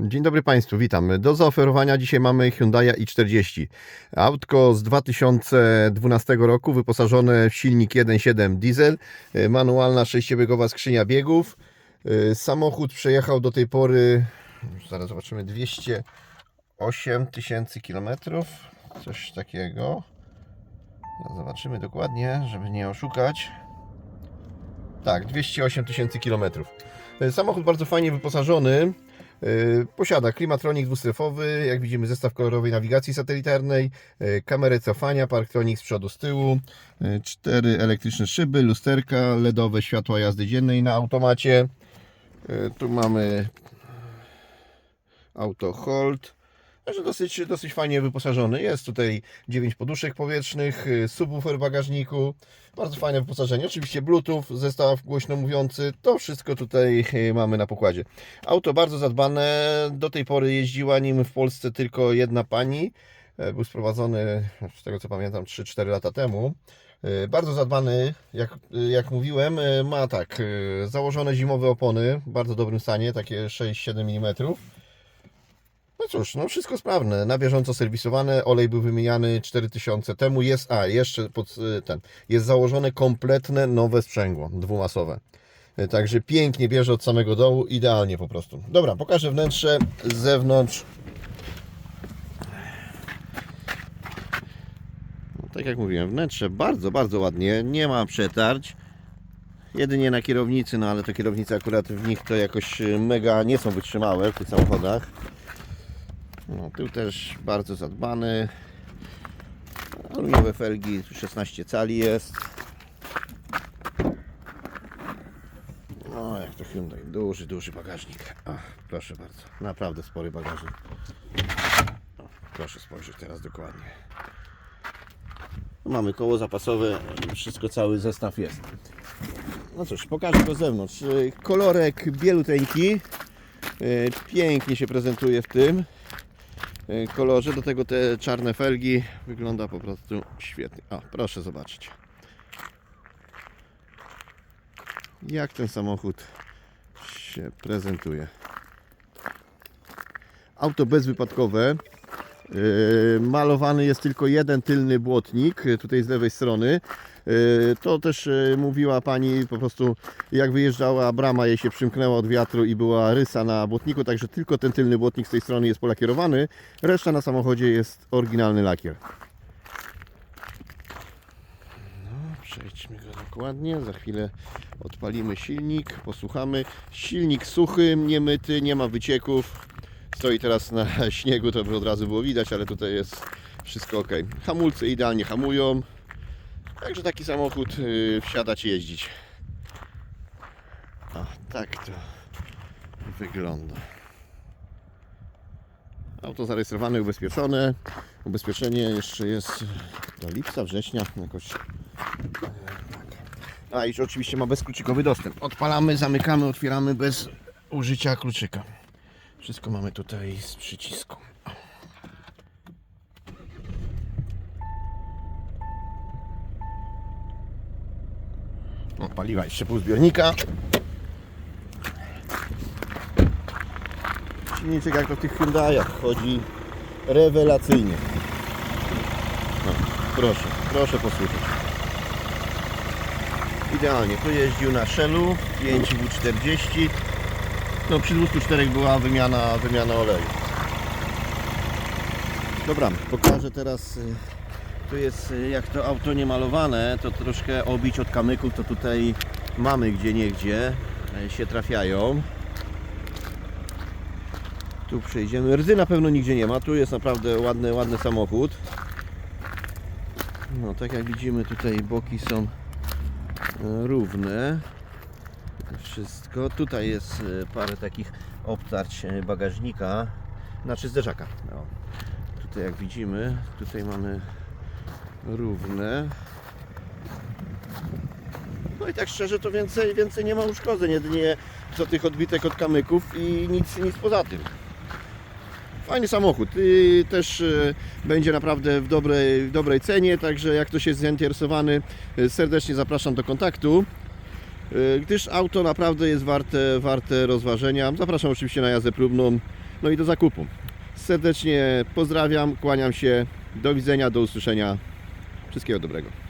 Dzień dobry Państwu, witam. Do zaoferowania dzisiaj mamy Hyundai i40. Autko z 2012 roku, wyposażone w silnik 1.7 diesel, e, manualna sześciobiegowa skrzynia biegów. E, Samochód przejechał do tej pory, zaraz zobaczymy, 208 tysięcy kilometrów, coś takiego. Zaraz Zobaczymy dokładnie, żeby nie oszukać. Tak, 208 tysięcy kilometrów. E, Samochód bardzo fajnie wyposażony. Yy, Posiada klimatronik dwustrefowy, jak widzimy zestaw kolorowej nawigacji satelitarnej, yy, kamerę cofania, parktronik z przodu, z tyłu, yy, cztery elektryczne szyby, lusterka, LEDowe światła jazdy dziennej na automacie. Tu mamy auto hold. Także dosyć, dosyć fajnie wyposażony. Jest tutaj 9 poduszek powietrznych, yy, subwoofer w bagażniku. Bardzo fajne wyposażenie. Oczywiście Bluetooth, zestaw głośno mówiący. To wszystko tutaj yy, mamy na pokładzie. Auto bardzo zadbane. Do tej pory jeździła nim w Polsce tylko jedna pani. E, Był sprowadzony, z tego co pamiętam, 3-4 lata temu. E, Bardzo zadbany, jak, jak mówiłem, e, ma tak, założone zimowe opony w bardzo dobrym stanie, takie 6-7 mm. No cóż, no wszystko sprawne, na bieżąco serwisowane, olej był wymieniany 4000 temu, jest, a jeszcze pod e, ten, jest założone kompletne nowe sprzęgło, dwumasowe. E, Także pięknie bierze od samego dołu, idealnie po prostu. Dobra, pokażę wnętrze z zewnątrz. No, tak jak mówiłem, wnętrze bardzo, bardzo ładnie, nie ma przetarć. Jedynie na kierownicy, no ale te kierownice akurat w nich to jakoś y, mega nie są wytrzymałe w tych samochodach. No, tył też bardzo zadbany. Aluminiowe felgi, tu 16 cali jest. O, jak to Hyundai. Duży, duży bagażnik. Ach, proszę bardzo. Naprawdę spory bagażnik. O, proszę spojrzeć teraz dokładnie. Mamy koło zapasowe, wszystko, cały zestaw jest. No cóż, pokażę go z zewnątrz. Kolorek bieluteńki. Y, Pięknie się prezentuje w tym kolorze. Do tego te czarne felgi wygląda po prostu świetnie. O, proszę zobaczyć. jak ten samochód się prezentuje. Auto bezwypadkowe. Yy, Malowany jest tylko jeden tylny błotnik, yy, tutaj z lewej strony. Yy, To też mówiła pani, po prostu jak wyjeżdżała, brama jej się przymknęła od wiatru i była rysa na błotniku, także tylko ten tylny błotnik z tej strony jest polakierowany. Reszta na samochodzie jest oryginalny lakier. Przejdźmy go dokładnie. Za chwilę odpalimy silnik, posłuchamy. Silnik suchy, niemyty, nie ma wycieków. Stoi teraz na śniegu, to by od razu było widać, ale tutaj jest wszystko ok. Hamulce idealnie hamują. Także taki samochód yy, wsiadać i jeździć. O, tak to wygląda. Auto zarejestrowane, ubezpieczone. Ubezpieczenie jeszcze jest do lipca, września jakoś a i oczywiście ma bezkluczykowy dostęp. Odpalamy, zamykamy, otwieramy bez użycia kluczyka. Wszystko mamy tutaj z przycisku. O, paliwa jeszcze pół zbiornika. Silniczek jak w tych Hyundaiach chodzi rewelacyjnie. No, proszę, proszę posłuchać. Idealnie, tu jeździł na Shellu 5W40 No przy 204 była wymiana, wymiana oleju. Dobra, pokażę teraz y, Tu jest y, jak to auto nie malowane To troszkę obić od kamyków To tutaj mamy gdzie niegdzie y, się trafiają. Tu przejdziemy, rdzy na pewno nigdzie nie ma. Tu jest naprawdę ładny, ładny samochód. No tak jak widzimy tutaj boki są równe. Wszystko. Tutaj jest e, parę takich obtarć e, bagażnika, znaczy zderzaka. No. Tutaj jak widzimy, tutaj mamy równe. No i tak szczerze to więcej, więcej nie ma uszkodzeń, jedynie co tych odbitek od kamyków i nic, nic poza tym. Fajny samochód i też e, będzie naprawdę w dobrej, w dobrej cenie, także jak ktoś jest zainteresowany, serdecznie zapraszam do kontaktu, gdyż auto naprawdę jest warte, warte rozważenia. Zapraszam oczywiście na jazdę próbną no i do zakupu. Serdecznie pozdrawiam, kłaniam się, do widzenia, do usłyszenia. Wszystkiego dobrego.